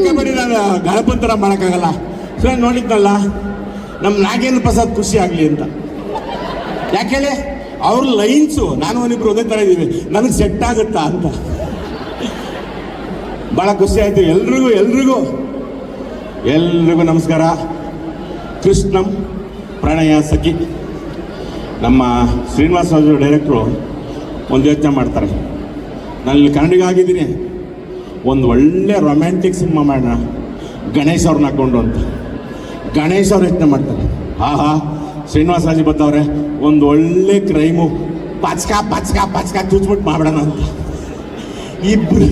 ಬೇಕಾ ಬರೀ ನಾನು ಗಣಪಂತರ ಮಾಡೋಕ್ಕಾಗಲ್ಲ. ಸೊ ನೋಡಿದ್ನಲ್ಲ ನಮ್ಮ ನಾಗೇಂದ್ರ ಪ್ರಸಾದ್ ಖುಷಿ ಆಗಲಿ ಅಂತ. ಯಾಕೆ ಹೇಳಿ? ಅವ್ರ ಲೈನ್ಸು ನಾನು ಒಂದಿಬ್ರು ಒಂದೇ ಥರ ಇದ್ದೀವಿ ನನಗೆ ಸೆಟ್ ಆಗುತ್ತಾ ಅಂತ. ಭಾಳ ಖುಷಿ ಆಯಿತು. ಎಲ್ರಿಗೂ ಎಲ್ರಿಗೂ ಎಲ್ರಿಗೂ ನಮಸ್ಕಾರ. ಕೃಷ್ಣಂ ಪ್ರಣಯ ಸಖಿ. ನಮ್ಮ ಶ್ರೀನಿವಾಸ ರಾಜು ಡೈರೆಕ್ಟ್ರು ಒಂದು ಯೋಚನೆ ಮಾಡ್ತಾರೆ. ನಾನು ಇಲ್ಲಿ ಕನ್ನಡಿಗ ಆಗಿದ್ದೀನಿ. ಒಂದು ಒಳ್ಳೆ ರೊಮ್ಯಾಂಟಿಕ್ ಸಿನಿಮಾ ಮಾಡೋಣ. ಗಣೇಶ್ ಅವ್ರನ್ನ ಹಾಕ್ಕೊಂಡು ಅಂತ. ಗಣೇಶ್ ಅವ್ರು ಯೋಚನೆ ಮಾಡ್ತಾರೆ. ಆಹಾ, ಶ್ರೀನಿವಾಸ ರಾಜಿ ಬರ್ತಾವ್ರೆ ಒಂದು ಒಳ್ಳೆ ಕ್ರೈಮು ಪಚ್ಕ ಪಚ್ಕ ಪಚ್ಕ ಚೂಚ್ಬಿಟ್ಟು ಮಾಡೋಣ ಅಂತ. ಇಬ್ರು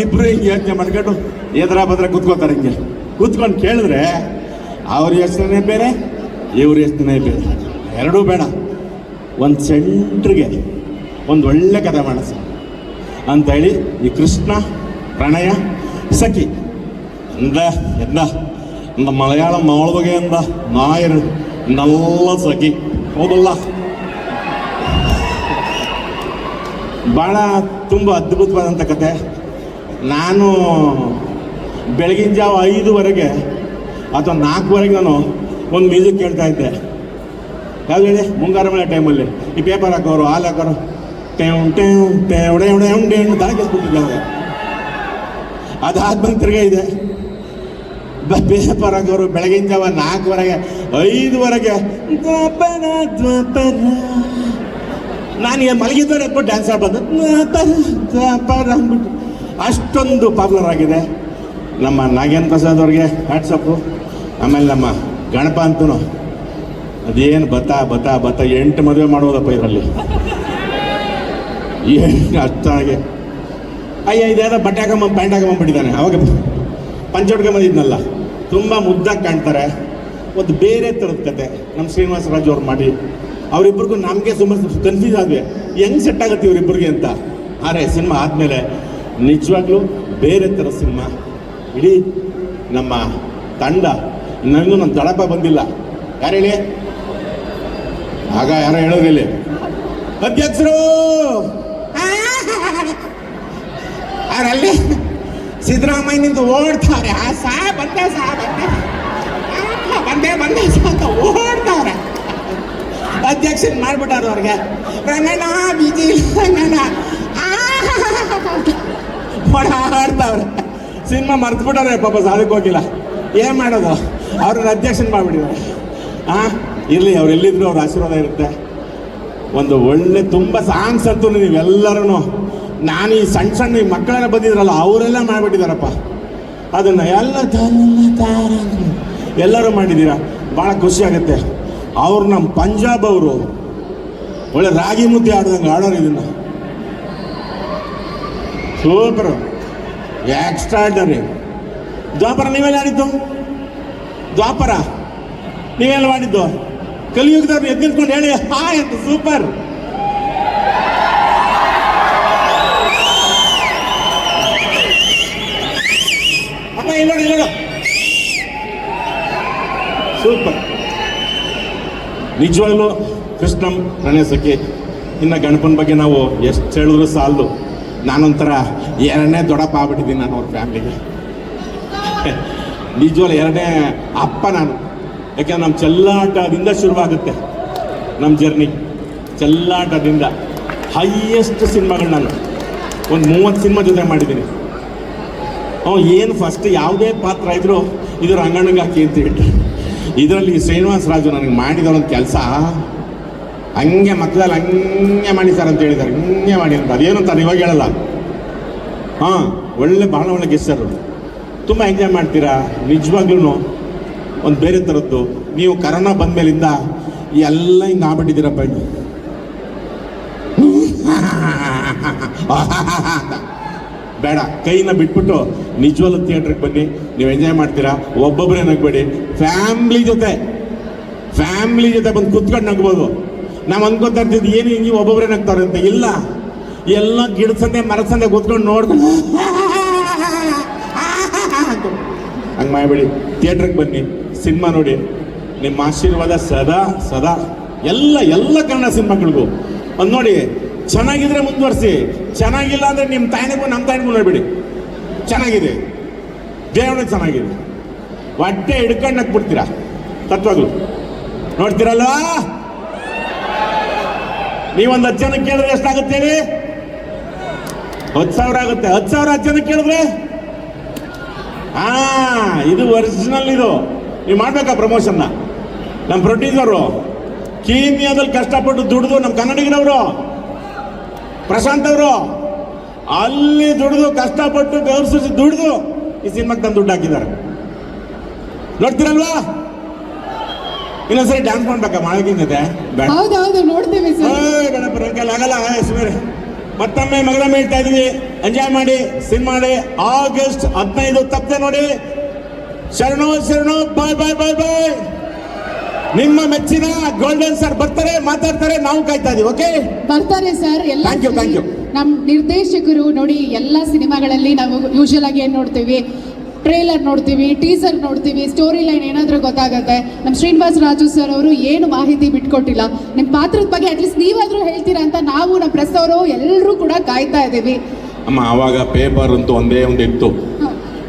ಇಬ್ರು ಹಿಂಗೆ ಯೋಚನೆ ಮಾಡ್ಕೊಂಡು ಎದ್ರ ಬದ್ರ ಕೂತ್ಕೋತಾರೆ ಹಿಂಗೆ. ಕೂತ್ಕೊಂಡು ಕೇಳಿದ್ರೆ ಅವ್ರ ಯೋಚನೆ ಬೇರೆ, ಇವ್ರ ಯೋಚನೆ ಬೇರೆ. ಎರಡೂ ಬೇಡ. ಒಂದು ಸೆಂಟ್ರಿಗೆ ಒಂದು ಒಳ್ಳೆ ಕಥೆ ಸರ್. ಅಂತ ಹೇಳಿ ಈ ಕೃಷ್ಣ ಪ್ರಣಯ ಸಖಿ എന്ത എന്താ എന്താ മലയാളം മാളവക എന്താ നായർ നല്ല സഖി ಹೌದಲ್ಲ ಭಾಳ ತುಂಬ ಅದ್ಭುತವಾದಂಥ ಕತೆ ನಾನು ಬೆಳಗಿನ ಜಾವ ಐದುವರೆಗೆ ಅಥವಾ ನಾಲ್ಕುವರೆಗೆ ನಾನು ಒಂದು ಮ್ಯೂಸಿಕ್ ಕೇಳ್ತಾ ಇದ್ದೆ ಯಾವ್ದು ಹೇಳಿ ಮುಂಗಾರು ಮಳೆ ಟೈಮಲ್ಲಿ ಈ ಪೇಪರ್ ಹಾಕೋರು ಹಾಲು ಹಾಕೋರು ಟೇವ್ ಟೇವ್ ಟೇವ್ ಟೇವ್ ಟೇವ್ ಟೇವ್ ಅಂತ ತಲೆ ಕೆಲ್ಸ್ಬಿಟ್ಟಿದ್ದೆ ಅವಾಗ ಅದಾದ್ಮೇಲೆ ತಿರ್ಗಾ ಇದೆ. ಬ- ಪೇಪರ್ ಹಾಕೋರು ಬೆಳಗಿನ ಜಾವ ನಾಲ್ಕುವರೆಗೆ, ಐದುವರೆಗೆ, ದ್ವಾಪರ ದ್ವಾಪರ. ನಾನು ಮಲಗಿದ್ದಾರೆ ಎತ್ಬಿಟ್ಟು ಡ್ಯಾನ್ಸ್ ಆಡ್ಬೋದು ದ್ವಾಪರ ದ್ವಾಪರ ಅಂದ್ಬಿಟ್ಟು ಅಷ್ಟೊಂದು ಪಾಪ್ಯುಲರ್ ಆಗಿದೆ. ನಮ್ಮ ನಾಗೇಂದ್ರ ಪ್ರಸಾದ್ ಅವ್ರಿಗೆ ವಾಟ್ಸಪ್ಪು ಆಮೇಲೆ ನಮ್ಮ ಗಣಪ ಅಂತೂ ಅದೇನು ಬತ್ತ ಬತ್ತ ಬತ್ತ, ಎಂಟು ಮದುವೆ ಮಾಡೋದಪ್ಪ ಇದರಲ್ಲಿ. ಏನು ಅಷ್ಟಾಗೆ ಅಯ್ಯ ಇದ್ಯಾವ ಬಟ್ಟೆ ಹಾಕಮ್ಮ ಪ್ಯಾಂಟ್ ಹಾಕೊಂಬಂದ್ಬಿಟ್ಟಿದ್ದಾನೆ ಅವಾಗ ಪಂಚ ಬಂದಿದ್ನಲ್ಲ. ತುಂಬ ಮುದ್ದಾಗಿ ಕಾಣ್ತಾರೆ. ಒಂದು ಬೇರೆ ಥರದ ಕತೆ. ನಮ್ಮ ಶ್ರೀನಿವಾಸ ರಾಜು ಅವ್ರು ಮಾಡಿ. ಅವರಿಬ್ಬರಿಗೂ ನಮಗೆ ಸುಮ್ಮನೆ ಕನ್ಫ್ಯೂಸ್ ಆದ್ವಿ. ಹೆಂಗ್ ಸೆಟ್ ಆಗುತ್ತೆ ಇವರಿಬ್ಬರಿಗೆ ಅಂತ. ಆದರೆ ಸಿನಿಮಾ ಆದಮೇಲೆ ನಿಜವಾಗ್ಲೂ ಬೇರೆ ಥರ ಸಿನಿಮಾ. ಇಡೀ ನಮ್ಮ ತಂಡ ನನಗೂ ನನ್ನ ತಳಪ ಬಂದಿಲ್ಲ. ಯಾರು ಹೇಳಿ? ಆಗ ಯಾರೋ ಹೇಳೋದಿಲ್ಲ ಅಧ್ಯಕ್ಷರು! ಅವರಲ್ಲಿ ಸಿದ್ದರಾಮಯ್ಯನಿಂದ ಓಡ್ತಾವ್ರೆ ಆ ಸಾ ಬಂದೆ ಸಾ ಬಂದೆ. ಬಂದೆ ಬಂದೆ ಅಂತ ಓಡ್ತಾವ್ರೆ ಅಧ್ಯಕ್ಷನ್ ಮಾಡ್ಬಿಟ್ಟಾರ ಅವ್ರಿಗೆ. ರಂಗಣ್ಣ ಬಿಜಿ ರಂಗಣ್ಣ. ಓಡಾಡ್ತಾವ್ರೆ ಸಿನಿಮಾ ಮರ್ತ್ಬಿಟ್ಟಾರೆ ಪಾಪ ಸಾಧಕ್ಕೆ ಹೋಗಿಲ್ಲ. ಏನು ಮಾಡೋದು? ಅವ್ರನ್ನ ಅಧ್ಯಕ್ಷನ್ ಮಾಡ್ಬಿಟ್ಟಿದ್ದಾರೆ. ಆ, ಇರ್ಲಿ, ಅವ್ರು ಎಲ್ಲಿದ್ರು ಅವ್ರ ಆಶೀರ್ವಾದ ಇರುತ್ತೆ. ಒಂದು ಒಳ್ಳೆ, ತುಂಬ ಸಾಂಗ್ಸ್ ಅಂತೂ ನೀವೆಲ್ಲರೂ ನಾನು ಈ ಸಣ್ಣ ಸಣ್ಣ ಈ ಮಕ್ಕಳೆಲ್ಲ ಬಂದಿದ್ರಲ್ಲ, ಅವರೆಲ್ಲ ಮಾಡ್ಬಿಟ್ಟಿದಾರಪ್ಪ ಅದನ್ನು ಎಲ್ಲ ಎಲ್ಲರೂ ಮಾಡಿದ್ದೀರಾ? ಭಾಳ ಖುಷಿ ಆಗುತ್ತೆ. ಅವ್ರು ನಮ್ಮ ಪಂಜಾಬ್ ಅವರು. ಒಳ್ಳೆ ರಾಗಿ ಮುದ್ದೆ ಆಡ್ದಂಗೆ ಆಡೋರು ಇದನ್ನು. ಸೂಪರ್. ಎಕ್ಸ್ಟ್ರಾರ್ಡನರಿ ದ್ವಾಪರ, ನೀವೆಲ್ಲ ಆಡಿದ್ದು? ದ್ವಾಪರ, ನೀವೆಲ್ಲ ಮಾಡಿದ್ದು? ಕಲಿಯುಗದವ್ರು ಎದ್ದಿಟ್ಕೊಂಡು ಹೇಳಿ. Hi super. ಸೂಪರ್ ನಿಜವಾಗ್ಲೂ ಕೃಷ್ಣಂ ಗಣೇಶಕ್ಕೆ ಇನ್ನು ಗಣಪನ ಬಗ್ಗೆ ನಾವು ಎಷ್ಟು ಹೇಳಿದ್ರು ಸಾಲದು. ನಾನೊಂಥರ ಎರಡನೇ ದೊಡ್ಡಪ್ಪ ಆಗ್ಬಿಟ್ಟಿದ್ದೀನಿ ನಾನು ಅವ್ರ ಫ್ಯಾಮಿಲಿಗೆ. ನಿಜವಾಗ್ಲೂ ಎರಡನೇ ಅಪ್ಪ ನಾನು. ಯಾಕೆಂದ್ರೆ ನಮ್ಮ ಚೆಲ್ಲಾಟದಿಂದ ಶುರುವಾಗುತ್ತೆ ನಮ್ಮ ಜರ್ನಿ. ಚೆಲ್ಲಾಟದಿಂದ ಹೈಯೆಸ್ಟ್ ಸಿನಿಮಾಗಳು ನಾನು. ಒಂದು ಮೂವತ್ತು ಸಿನಿಮಾ ಜೊತೆ ಮಾಡಿದ್ದೀನಿ. ಅವ ಏನು ಫಸ್ಟ್ ಯಾವುದೇ ಪಾತ್ರ ಇದ್ರು ಇದು ರಂಗಣ್ಣಗೆ ಹಾಕಿ ಅಂತ ಹೇಳ್ತಾರೆ. ಇದರಲ್ಲಿ ಶ್ರೀನಿವಾಸ ರಾಜು ನನಗೆ ಮಾಡಿದ ಒಂದು ಕೆಲಸ. ಹಂಗೆ ಮಕ್ಕಳಲ್ಲಿ ಹಂಗೆ ಮಾಡಿ ಸರ್ ಅಂತ ಹೇಳಿದ್ದಾರೆ. ಹಂಗೆ ಮಾಡಿ ಅಂತ. ಅದೇನು ಅಂತ ಇವಾಗ ಹೇಳಲ್ಲ. ಹಾಂ, ಒಳ್ಳೆ ಭಾಳ ಒಳ್ಳೆ ಗೆಸ್ಟರು ತುಂಬ ಎಂಜಾಯ್ ಮಾಡ್ತೀರಾ? ನಿಜವಾಗ್ಲೂ ಒಂದು ಬೇರೆ ಥರದ್ದು ನೀವು ಕರೋನಾ ಬಂದಮೇಲಿಂದ ಎಲ್ಲ ಹಿಂಗೆ ಆಗ್ಬಿಟ್ಟಿದ್ದೀರಪ್ಪ. ಬೇಡ. ಕೈನ ಬಿಟ್ಬಿಟ್ಟು ನಿಜವಾದ ಥಿಯೇಟ್ರಿಗೆ ಬನ್ನಿ. ನೀವು ಎಂಜಾಯ್ ಮಾಡ್ತೀರಾ? ಒಬ್ಬೊಬ್ಬರೇ ನಗ್ಬೇಡಿ. ಫ್ಯಾಮ್ಲಿ ಜೊತೆ. ಫ್ಯಾಮ್ಲಿ ಜೊತೆ ಬಂದು ಕುತ್ಕೊಂಡು ನಗ್ಬೋದು. ನಾವು ಅನ್ಕೋತಾ ಇರ್ತಿದ್ವಿ ಏನು ಹಿಂಗೆ ಒಬ್ಬೊಬ್ಬರೇ ನಗ್ತಾರೆ ಅಂತ? ಇಲ್ಲ. ಎಲ್ಲ ಗಿಡದ ಸಂದೆ ಮರದ ಸಂದೆ ಕೂತ್ಕೊಂಡು ನೋಡ್ಕೊಂಡು ಹಂಗೆ ಮಾಡಬೇಡಿ. ಥಿಯೇಟ್ರಿಗೆ ಬನ್ನಿ. ಸಿನಿಮಾ ನೋಡಿ. ನಿಮ್ಮ ಆಶೀರ್ವಾದ ಸದಾ ಸದಾ. ಎಲ್ಲ ಎಲ್ಲ ಕನ್ನಡ ಸಿನಿಮಾಗಳಿಗೂ. ಒಂದು ನೋಡಿ ಚೆನ್ನಾಗಿದ್ರೆ ಮುಂದುವರಿಸಿ, ಚೆನ್ನಾಗಿಲ್ಲ ಅಂದರೆ ನಿಮ್ಮ ತಾಯಿನಿಗೂ ನಮ್ಮ ತಾಯಿನಿಗೂ ನೋಡಬೇಡಿ ಚೆನ್ನಾಗಿದೆ. ದೇವನೇ ಚೆನ್ನಾಗಿದೆ. ಹೊಟ್ಟೆ ಹಿಡ್ಕೊಂಡು ಹಾಕ್ಬಿಡ್ತೀರಾ ತತ್ವಗಳು. ನೋಡ್ತೀರಲ್ವಾ ನೀವೊಂದು ಹತ್ತು ಜನಕ್ಕೆ ಕೇಳಿದ್ರೆ ಎಷ್ಟಾಗುತ್ತೆ ಹೇಳಿ ಹತ್ತು ಸಾವಿರ ಆಗುತ್ತೆ. ಹತ್ತು ಸಾವಿರ ಹತ್ತು ಜನಕ್ಕೆ ಕೇಳಿದ್ರೆ? ಹಾ, ಇದು ಒರಿಜಿನಲ್ ಇದು. ನೀವು ಮಾಡ್ಬೇಕಾ ಪ್ರಮೋಷನ್ನ ನಮ್ಮ ಪ್ರೊಡ್ಯೂಸರು ಕೀನ್ಯಾದಲ್ಲಿ ಕಷ್ಟಪಟ್ಟು ದುಡಿದು ನಮ್ಮ ಕನ್ನಡಿಗರವರು. ಪ್ರಶಾಂತ್ ಅವರು ಅಲ್ಲಿ ದುಡಿದು ಕಷ್ಟಪಟ್ಟು ಗೌರವಿಸಿ ದುಡಿದು ಈ ಸಿನಿಮಾಗೆ ತಂದು ದುಡ್ಡು ಹಾಕಿದ್ದಾರೆ. ನೋಡ್ತೀರಲ್ವಾ? ಇನ್ನೊಂದ್ಸರಿ ಡ್ಯಾನ್ಸ್ ಮಾಡ್ಬೇಕಾ? ಮಾಡೋಕ್ಕಿಂತ ಆಗಲ್ಲ. ಸುಮ್ಮನೆ ಮತ್ತೊಮ್ಮೆ ಮಗಳ ಹೇಳ್ತಾ ಇದೀವಿ ಎಂಜಾಯ್ ಮಾಡಿ ಸಿನಿಮಾ ಮಾಡಿ. ಆಗಸ್ಟ್ ಹದಿನೈದು ತಪ್ಪದೆ ನೋಡಿ. ಶರಣು ಶರಣು ಬಾಯ್ ಬಾಯ್ ಬಾಯ್ ಬಾಯ್ ನಿಮ್ಮ ಮೆಚ್ಚಿನ ಗೋಲ್ಡನ್ ಸರ್ ಬರ್ತಾರೆ ಮಾತಾಡ್ತಾರೆ ನಾವು ಕಾಯ್ತಾ ಇದೀವಿ ಓಕೆ ಬರ್ತಾರೆ ಸರ್ ಎಲ್ಲ Thank you, thank you. ನಮ್ಮ ನಿರ್ದೇಶಕರು ನೋಡಿ ಎಲ್ಲ ಸಿನಿಮಾಗಳಲ್ಲಿ ನಾವು ಯೂಶುವಲ್ ಆಗಿ ಏನು ನೋಡ್ತೀವಿ? ಟ್ರೇಲರ್ ನೋಡ್ತೀವಿ ಟೀಸರ್ ನೋಡ್ತೀವಿ ಸ್ಟೋರಿ ಲೈನ್ ಏನಾದರೂ ಗೊತ್ತಾಗುತ್ತೆ. ನಮ್ಮ ಶ್ರೀನಿವಾಸ್ ರಾಜು ಸರ್ ಅವರು ಏನು ಮಾಹಿತಿ ಬಿಟ್ಕೊಟ್ಟಿಲ್ಲ. ನಿಮ್ಮ ಪಾತ್ರದ ಬಗ್ಗೆ ಅಟ್ಲೀಸ್ಟ್ ನೀವಾದರೂ ಹೇಳ್ತೀರಾ ಅಂತ ನಾವು ನಮ್ಮ ಪ್ರೆಸ್ ಅವರು ಎಲ್ಲರೂ ಕೂಡ ಕಾಯ್ತಾ ಇದ್ದೀವಿ ಅಮ್ಮ ಅವಾಗ ಪೇಪರ್ ಅಂತೂ ಒಂದೇ ಒಂದು ಇತ್ತು.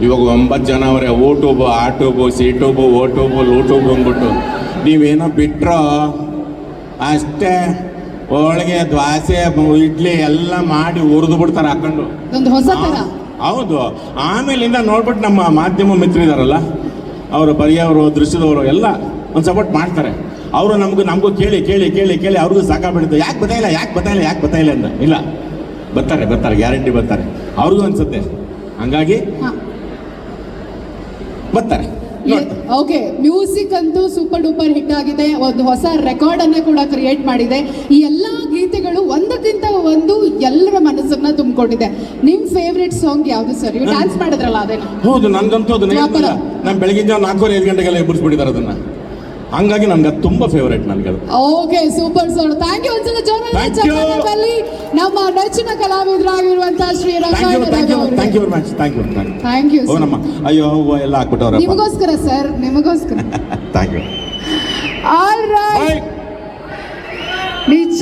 ಇವಾಗ ಒಂಬತ್ತು ಜನ ಅವರೇ ಓ ಟ್ಯೂಬು ಆ ಟ್ಯೂಬು ಸಿ ಟ್ಯೂಬು ಓ ಟ್ಯೂಬು ಲೂ ಟ್ಯೂಬು ಅಂದ್ಬಿಟ್ಟು. ನೀವೇನೋ ಬಿಟ್ಟರು ಅಷ್ಟೇ ಹೋಳಿಗೆ ದ್ವಾಸೆ ಇಡ್ಲಿ ಎಲ್ಲ ಮಾಡಿ ಉರಿದು ಬಿಡ್ತಾರೆ ಹಾಕೊಂಡು. ಒಂದು ಹೊಸ ತರ ಹೌದು. ಆಮೇಲಿಂದ ನೋಡ್ಬಿಟ್ಟು ನಮ್ಮ ಮಾಧ್ಯಮ ಮಿತ್ರರಿದಾರಲ್ಲ ಅವರು ಬರೆಯೋರು ದೃಶ್ಯದವರು ಎಲ್ಲ ಒಂದು ಸಪೋರ್ಟ್ ಮಾಡ್ತಾರೆ. ಅವರು ನಮಗೂ ನಮಗೂ ಕೇಳಿ ಕೇಳಿ ಕೇಳಿ ಕೇಳಿ ಅವ್ರಿಗೂ ಸಾಕಾಗ್ಬಿಡುತ್ತೆ. ಯಾಕೆ ಬತ್ತಾಯಿಲ್ಲ ಯಾಕೆ ಬತ್ತಾಯಿಲ್ಲ ಯಾಕೆ ಬತ್ತಾಯಿಲ್ಲ ಅಂತ. ಇಲ್ಲ. ಬರ್ತಾರೆ ಬರ್ತಾರೆ ಗ್ಯಾರಂಟಿ ಬರ್ತಾರೆ. ಅವ್ರಿಗೂ ಅನ್ಸುತ್ತೆ. ಹಂಗಾಗಿ ಬರ್ತಾರೆ. ಓಕೆ ಮ್ಯೂಸಿಕ್ ಅಂತೂ ಸೂಪರ್ ಡೂಪರ್ ಹಿಟ್ ಆಗಿದೆ. ಒಂದು ಹೊಸ ರೆಕಾರ್ಡ್ ಅನ್ನ ಕೂಡ ಕ್ರಿಯೇಟ್ ಮಾಡಿದೆ. ಈ ಎಲ್ಲಾ ಗೀತೆಗಳು ಒಂದಕ್ಕಿಂತ ಒಂದು ಎಲ್ಲರ ಮನಸ್ಸನ್ನ ತುಂಬಿಕೊಂಡಿದೆ. ನಿಮ್ ಫೇವ್ರೆಟ್ ಸಾಂಗ್ ಯಾವ್ದು ಸರ್ ನೀವು ಡ್ಯಾನ್ಸ್ ಮಾಡಿದ್ರಲ್ಲ ಅದೇ ಹೌದು ನನ್ಗಂತೂ. ನಾನು ಬೆಳಗಿನ ಜಾವ ನಾಲ್ಕೂವರೆ ಐದು ಗಂಟೆಗೆಲ್ಲ ಎಬ್ಬರಿಸ್ಬಿಟ್ಟಿದ್ದಾರೆ ಅದನ್ನ. ಹಂಗಾಗಿ ನನ್ಗೆ ಅದು ತುಂಬ ಫೇವರೇಟ್ ನನಗೆ ಅದು. Okay super sir thank you ಒಂದ್ಸಲ Thank you. ಜೋರಲ್ಲಿ ನಮ್ಮ ನೆಚ್ಚಿನ ಕಲಾವಿದರಾಗಿರುವಂತಹ Shri thank you thank you Rangayana thank you very much thank you thank you ಓ ನಮ್ಮ ಅಯ್ಯೋ ಎಲ್ಲ ಹಾಕ್ಬಿಟ್ಟವ್ರಪ್ಪ ನಿಮಗೋಸ್ಕರ ಸರ್ ನಿಮಗೋಸ್ಕರ. Thank you all right bye ನಿಜ